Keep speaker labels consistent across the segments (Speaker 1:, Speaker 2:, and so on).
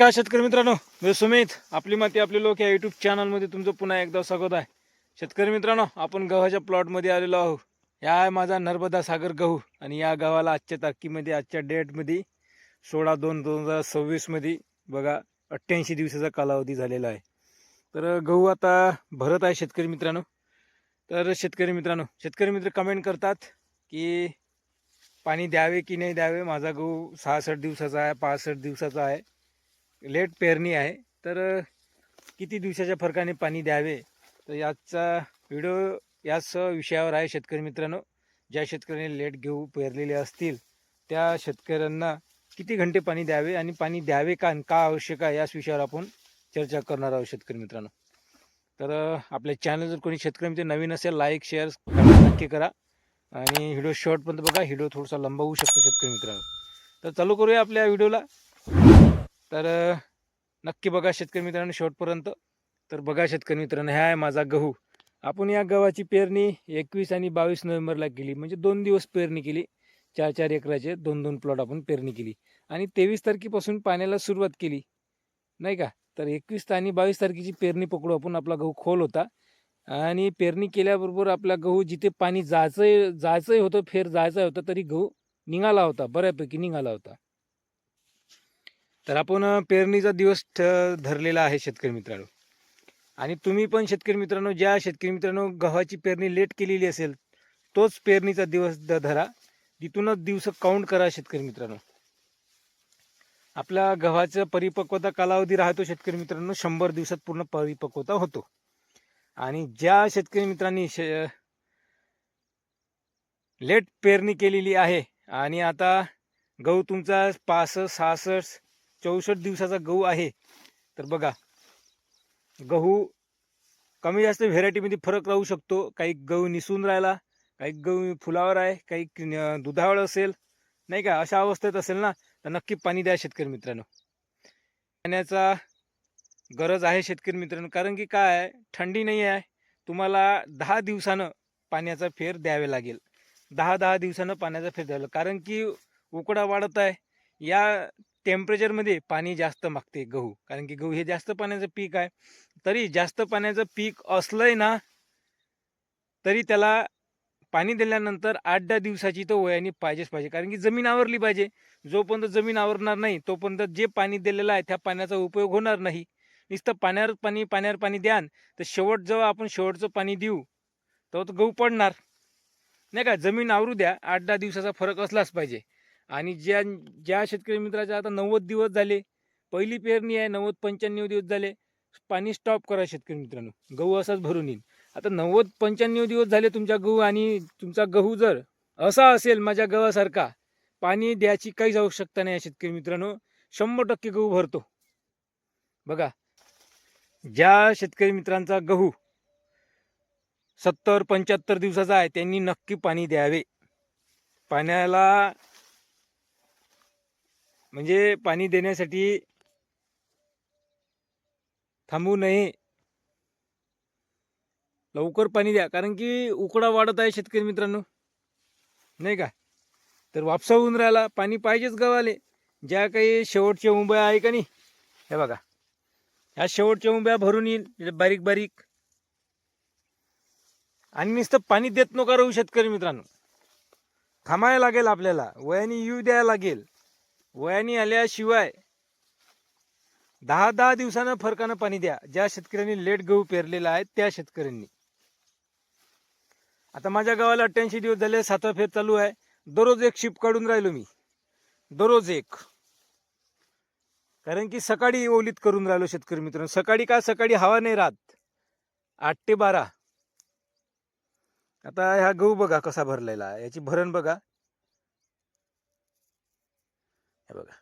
Speaker 1: नमस्कार शेतकरी मित्रांनो मी सुमित. आपली माती आपले लोक या युट्यूब चॅनलमध्ये तुमचं पुन्हा एकदा स्वागत आहे. शेतकरी मित्रांनो आपण गव्हाच्या प्लॉटमध्ये आलेलो आहोत. या आहे माझा नर्मदा सागर गहू आणि या गव्हाला आजच्या तारखेमध्ये आजच्या डेटमध्ये सोळा दोन दोन हजार सव्वीसमध्ये बघा अठ्ठ्याऐंशी दिवसाचा कालावधी झालेला आहे. तर गहू आता भरत आहे शेतकरी मित्रांनो. तर शेतकरी मित्रांनो शेतकरी मित्र कमेंट करतात की पाणी द्यावे की नाही द्यावे? माझा गहू सहासष्ट दिवसाचा आहे पासष्ट दिवसाचा आहे. लेट पेरणी आहे. तर किती दिवसाच्या फरकाने पाणी द्यावे? तर याचा व्हिडिओ याच विषयावर आहे शेतकरी मित्रांनो. ज्या शेतकऱ्यांनी लेट घेऊ पेरलेले असतील त्या शेतकऱ्यांना किती घंटे पाणी द्यावे आणि पाणी द्यावे का आणि का आवश्यक आहे याच विषयावर आपण चर्चा करणार आहोत शेतकरी मित्रांनो. तर आपल्या चॅनल जर कोणी शेतकरी मित्र नवीन असेल लाईक शेअर नक्की करा. आणि व्हिडिओ शॉर्टपर्यंत बघा. व्हिडिओ थोडासा लंबा होऊ शकतो शेतकरी मित्रांनो. तर चालू करूया आपल्या व्हिडिओला. तर नक्की बघा शेतकरी मित्रांनो शेवटपर्यंत. तर बघा शेतकरी मित्रांनो ह्या आहे माझा गहू. आपण या गव्हाची पेरणी एकवीस आणि बावीस नोव्हेंबरला केली. म्हणजे दोन दिवस पेरणी केली. चार चार एकराचे दोन दोन प्लॉट आपण पेरणी केली. आणि तेवीस तारखेपासून पाण्याला सुरुवात केली. नाही का? तर एकवीस आणि बावीस तारखेची पेरणी पकडू आपण आपला गहू खोल होता. आणि पेरणी केल्याबरोबर आपला गहू जिथे पाणी जायचं जायचंही होतं फेर जायचं होतं तरी गहू निघाला होता. बऱ्यापैकी निघाला होता. तर आपण पेरणीचा दिवस ठ- धरलेला आहे शेतकरी मित्रांनो. आणि तुम्ही पण शेतकरी मित्रांनो ज्या शेतकरी मित्रांनो गव्हाची पेरणी लेट केलेली असेल तोच पेरणीचा दिवस द धरा. तिथूनच दिवस काउंट करा शेतकरी मित्रांनो. आपल्या गव्हाचा परिपक्वता कालावधी राहतो शेतकरी मित्रांनो शंभर दिवसात पूर्ण परिपक्वता होतो. आणि ज्या शेतकरी मित्रांनी शे लेट पेरणी केलेली आहे आणि आता गहू तुमचा पासष्ट सहासष्ट चौसष्ट दिवसाचा गहू आहे. तर बघा गहू कमी जास्त व्हेरायटीमध्ये फरक राहू शकतो. काही गहू निसून राहिला काही गहू फुलावर आहे काही दुधावर असेल नाही का? अशा अवस्थेत असेल ना तर नक्की पाणी द्या शेतकरी मित्रांनो. पाण्याचा गरज आहे शेतकरी मित्रांनो कारण की काय आहे? थंडी नाही आहे. तुम्हाला दहा दिवसानं पाण्याचा फेर द्यावे लागेल. दहा दहा दिवसानं पाण्याचा फेर द्यावा कारण की उकडा वाढत आहे. या टेम्परेचरमध्ये पाणी जास्त मागते गहू. कारण की गहू हे जास्त पाण्याचं पीक आहे. तरी जास्त पाण्याचं पीक असलंय ना तरी त्याला पाणी दिल्यानंतर आठ दहा दिवसाची तर वयाने पाहिजेच पाहिजे. कारण की जमीन आवरली पाहिजे. जोपर्यंत जमीन आवरणार नाही तोपर्यंत जे पाणी दिलेलं आहे त्या पाण्याचा उपयोग होणार नाही. नुसतं पाण्यावर पाणी पाण्यावर पाणी द्यान तर शेवट जेव्हा आपण शेवटचं पाणी देऊ तेव्हा तो गहू पडणार. नाही का? जमीन आवरू द्या आठ दहा दिवसाचा फरक असलाच पाहिजे. आणि ज्या ज्या शेतकरी मित्राच्या आता नव्वद दिवस झाले पहिली पेरणी आहे नव्वद पंच्याण्णव दिवस झाले पाणी स्टॉप करा शेतकरी मित्रांनो. गहू असाच भरून येईल. आता नव्वद पंच्याण्णव दिवस झाले तुमच्या गहू आणि तुमचा गहू जर असा असेल माझ्या गव्हासारखा पाणी द्यायची काहीच आवश्यकता नाही शेतकरी मित्रांनो. शंभर टक्के गहू भरतो. बघा ज्या शेतकरी मित्रांचा गहू सत्तर पंच्याहत्तर दिवसाचा आहे त्यांनी नक्की पाणी द्यावे. पाण्याला म्हणजे पाणी देण्यासाठी थांबू नये. लवकर पाणी द्या कारण की उकडा वाढत आहे शेतकरी मित्रांनो. नाही का? तर वापसा होऊन राहिला. पाणी पाहिजेच गव्हाले ज्या काही शेवटच्या उंब्या आहे का नाही? हे बघा. ह्या शेवटच्या उंब्या भरून येईल. बारीक बारीक. आणि नुसतं पाणी देत नका राहू शेतकरी मित्रांनो. थांबायला लागेल आपल्याला. वयाने येऊ द्यायला लागेल. वयाने आल्याशिवाय दहा दहा दिवसानं फरकानं पाणी द्या. ज्या शेतकऱ्यांनी लेट गहू पेरलेला आहे त्या शेतकऱ्यांनी. आता माझ्या गावाला अठ्ठ्याऐंशी दिवस झाले सातवा फेर चालू आहे. दररोज एक शिप काढून राहिलो मी. दररोज एक. कारण की सकाळी ओलीत करून राहिलो शेतकरी मित्रांनो. सकाळी का? सकाळी हवा नाही राहत. आठ ते बारा. आता ह्या गहू बघा कसा भरलेला आहे. याची भरण बघा. हे बघा.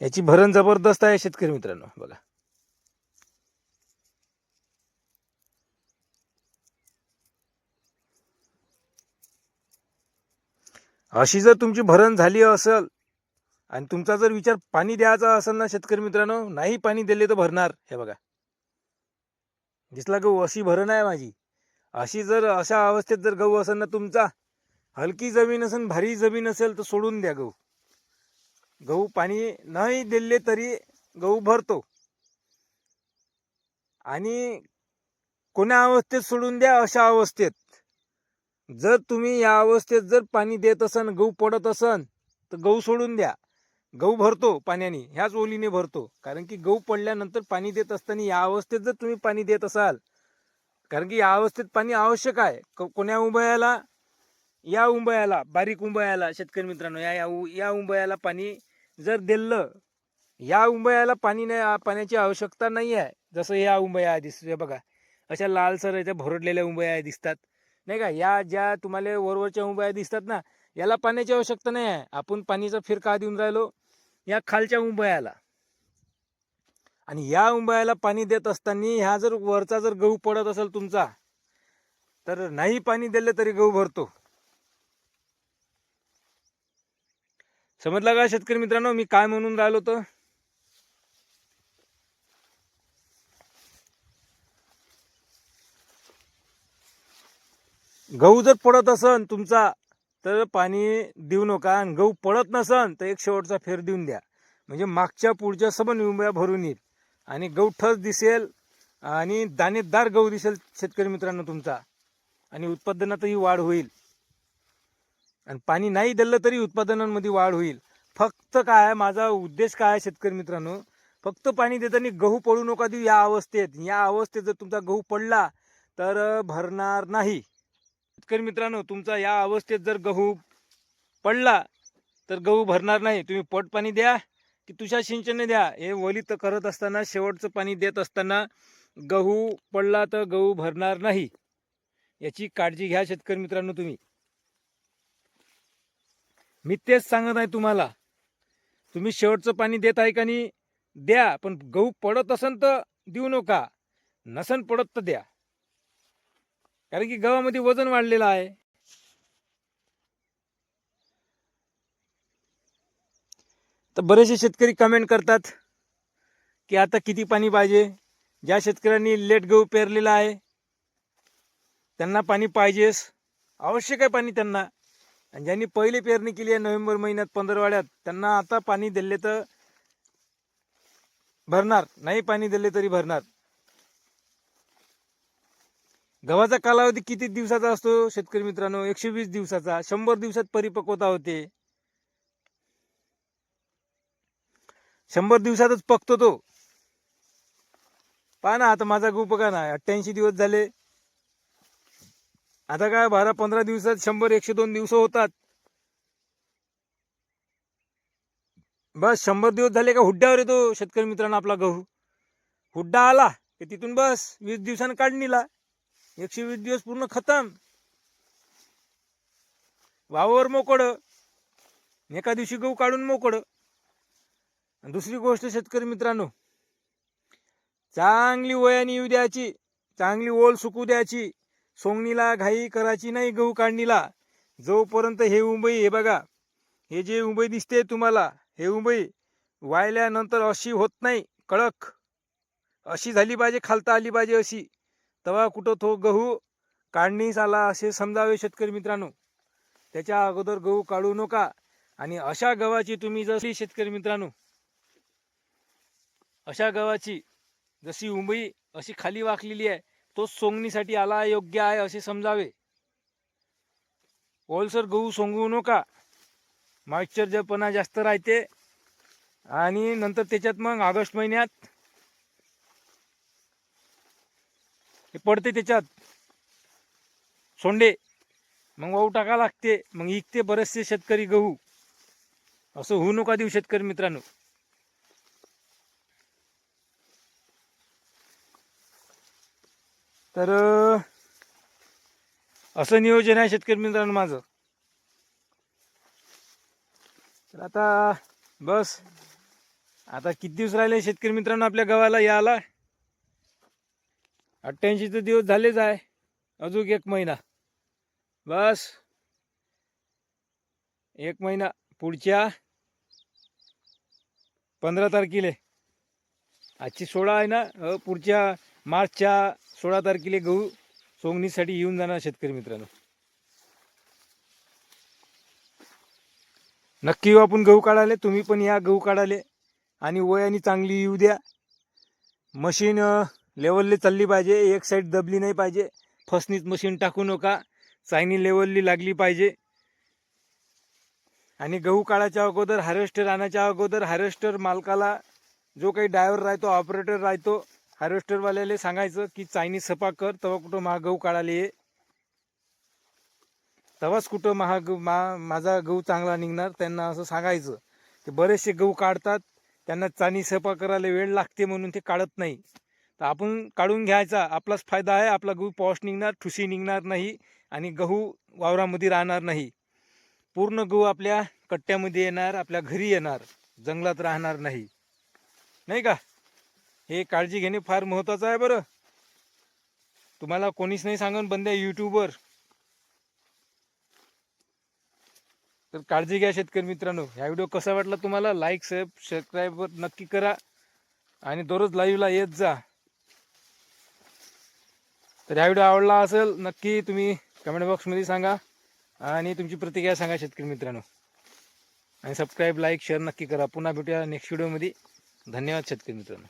Speaker 1: याची भरण जबरदस्त आहे शेतकरी मित्रांनो बघा. अशी जर तुमची भरण झाली असेल आणि तुमचा जर विचार पाणी द्यायचा असेल ना शेतकरी मित्रांनो नाही पाणी दिले तर भरणार हे बघा. दिसला गहू अशी भरण आहे माझी. अशी जर अशा अवस्थेत जर गहू असेल ना तुमचा हलकी जमीन असेल भारी जमीन असेल तर सोडून द्या गहू. गहू पाणी नाही दिले तरी गहू भरतो. आणि कोण्या अवस्थेत सोडून द्या अशा अवस्थेत. जर तुम्ही या अवस्थेत जर पाणी देत असन गहू पडत असन तर गहू सोडून द्या. गहू भरतो पाण्याने ह्याच ओलीने भरतो. कारण की गहू पडल्यानंतर पाणी देत असताना या अवस्थेत जर तुम्ही पाणी देत असाल कारण की या अवस्थेत पाणी आवश्यक आहे. क- कोण्या उभयाला या उंबयाला बारीक उंबयाला शेतकरी मित्रांनो या या उ- या उंबयाला पाणी जर दिलं या उंबयाला पाणी नाही पाण्याची आवश्यकता नाही आहे. जसं या उंबया दिसते बघा अशा लालसर याच्या भरडलेल्या उंबया दिसतात. नाही का? या ज्या तुम्हाला वरवरच्या उंबया दिसतात ना याला पाण्याची आवश्यकता नाही आहे. आपण पाणीचा फिर का देऊन राहिलो या खालच्या उंबयाला. आणि या उंबयाला पाणी देत असताना ह्या जर वरचा जर गहू पडत असेल तुमचा तर नाही पाणी दिलं तरी गहू भरतो. समजला का शेतकरी मित्रांनो? मी काय म्हणून राहिलो तर गहू जर पडत असन तुमचा तर पाणी देऊ नका. आणि गहू पडत नसन तर एक शेवटचा फेर देऊन द्या. म्हणजे मागच्या पुढच्या सबन विंब्या भरून येईल. आणि गहू ठस दिसेल आणि दाणेदार गहू दिसेल शेतकरी मित्रांनो तुमचा. आणि उत्पादनातही वाढ होईल. आणि पाणी नाही दिलं तरी उत्पादनांमध्ये वाढ होईल. फक्त काय आहे, माझा उद्देश काय आहे शेतकरी मित्रांनो? फक्त पाणी देताना गहू पडू नका देऊ या अवस्थेत. या अवस्थेत जर तुमचा गहू पडला तर भरणार नाही. शेतकरी मित्रांनो तुमचा या अवस्थेत जर गहू पडला तर गहू भरणार नाही. तुम्ही पट पाणी द्या की तुषार सिंचन द्या. हे वलित करत असताना शेवटचं पाणी देत असताना गहू पडला तर गहू भरणार नाही. याची काळजी घ्या शेतकरी मित्रांनो तुम्ही. मी तेच सांगत आहे तुम्हाला. तुम्ही शेवटचं पाणी देत आहे का नाही द्या पण गहू पडत असन तर देऊ नका. नसन पडत तर द्या. कारण की गव्हामध्ये वजन वाढलेलं आहे. तर बरेचसे शेतकरी कमेंट करतात की आता किती पाणी पाहिजे? ज्या शेतकऱ्यांनी लेट गहू पेरलेला आहे त्यांना पाणी पाहिजेच. आवश्यक आहे पाणी त्यांना. आणि ज्यांनी पहिले पेरणी केली आहे नोव्हेंबर महिन्यात पंधरवाड्यात त्यांना आता पाणी दिले तर भरणार. नाही पाणी दिले तरी भरणार. गव्हाचा कालावधी किती दिवसाचा असतो शेतकरी मित्रांनो? एकशे वीस दिवसाचा. शंभर दिवसात परिपक्वता होते. शंभर दिवसातच पकतो तो. पहा ना आता माझा गहू बघा ना अठ्ठ्याऐंशी दिवस झाले. आता काय बारा पंधरा दिवसात शंभर एकशे दोन दिवस होतात. बस शंभर दिवस झाले का हुड्ड्यावर येतो शेतकरी मित्रांनो आपला गहू. हुड्डा आला की तिथून बस वीस दिवसानं काढणीला एकशे वीस दिवस पूर्ण खतम. वावर मोकड एका दिवशी गहू काढून मोकड दुसरी गोष्ट शेतकरी मित्रांनो चांगली वयाने येऊ द्यायची चांगली ओल सुकू द्यायची. सोंगणीला घाई करायची नाही गहू काढणीला. जोपर्यंत हे उंबई हे बघा. हे जे उंबई दिसते तुम्हाला हे उंबई वाळल्यानंतर अशी होत नाही कडक अशी झाली पाहिजे खालता आली पाहिजे अशी. तेव्हा कुठं तो गहू काढणीस आला असे समजावे शेतकरी मित्रांनो. त्याच्या अगोदर गहू काढू नका. आणि अशा गव्हाची तुम्ही जशी शेतकरी मित्रांनो अशा गव्हाची जशी उंबई अशी खाली वाकलेली आहे तो सोंगणीसाठी आला योग्य आहे असे समजावे. ओलसर गहू सोंगवू नका. मॉइश्चरजपणा जास्त राहते. आणि नंतर त्याच्यात मग ऑगस्ट महिन्यात हे पडते त्याच्यात. सोंडे. मग वाहू टाका लागते. मग इकते बरेचसे शेतकरी गहू. असं होऊ नका देऊ शेतकरी मित्रांनो. तर असं नियोजन आहे शेतकरी मित्रांनो माझं. तर आता बस. आता किती दिवस राहिले शेतकरी मित्रांनो आपल्या गावाला यायला? तर दिवस झालेच आहे. अजून एक महिना. बस. एक महिना पुढच्या पंधरा तारखेला. आजची सोळा आहे ना पुढच्या मार्चच्या सोळा तारखेला गहू सोंगणीसाठी येऊन जाणार शेतकरी मित्रांनो. नक्की येऊ आपण गहू काढाले तुम्ही पण या गहू काढाले आणि वयाने चांगली येऊ द्या. मशीन लेवलली चालली पाहिजे एक साईड दबली नाही पाहिजे. फसनीत मशीन टाकू नका चायनी लेवलली लागली पाहिजे. आणि गहू काढायच्या अगोदर हार्वेस्टर आणायच्या अगोदर हार्वेस्टर मालकाला जो काही ड्रायव्हर राहतो ऑपरेटर राहतो हार्वेस्टरवाल्याला सांगायचं की चायनी सपा कर तेव्हा कुठं महा गहू काढायला ये. तेव्हाच कुठं महाग मा माझा गहू चांगला निघणार त्यांना असं सांगायचं ते बरेचसे गहू काढतात त्यांना चायनीज सपा करायला वेळ लागते म्हणून ते काढत नाही. तर आपण काढून घ्यायचा आपलाच फायदा आहे आपला गहू पॉश निघणार ठुशी निघणार नाही आणि गहू वावरामध्ये राहणार नाही. पूर्ण गहू आपल्या कट्ट्यामध्ये येणार आपल्या घरी येणार जंगलात राहणार नाही. नाही का? हे काळजी घेणे फार महत्त्वाचं आहे बरं. तुम्हाला कोणीच नाही सांगून बंद्या यूट्यूबवर तर काळजी घ्या शेतकरी मित्रांनो. ह्या व्हिडिओ कसा वाटला तुम्हाला? लाईक सब सबस्क्राईब नक्की करा. आणि दररोज लाईव्हला येत जा. तर ह्या व्हिडिओ आवडला असेल नक्की तुम्ही कमेंट बॉक्समध्ये सांगा. आणि तुमची प्रतिक्रिया सांगा शेतकरी मित्रांनो. आणि सबस्क्राईब लाईक शेअर नक्की करा. पुन्हा भेटूया नेक्स्ट व्हिडिओमध्ये धन्यवाद शेतकरी मित्रांनो.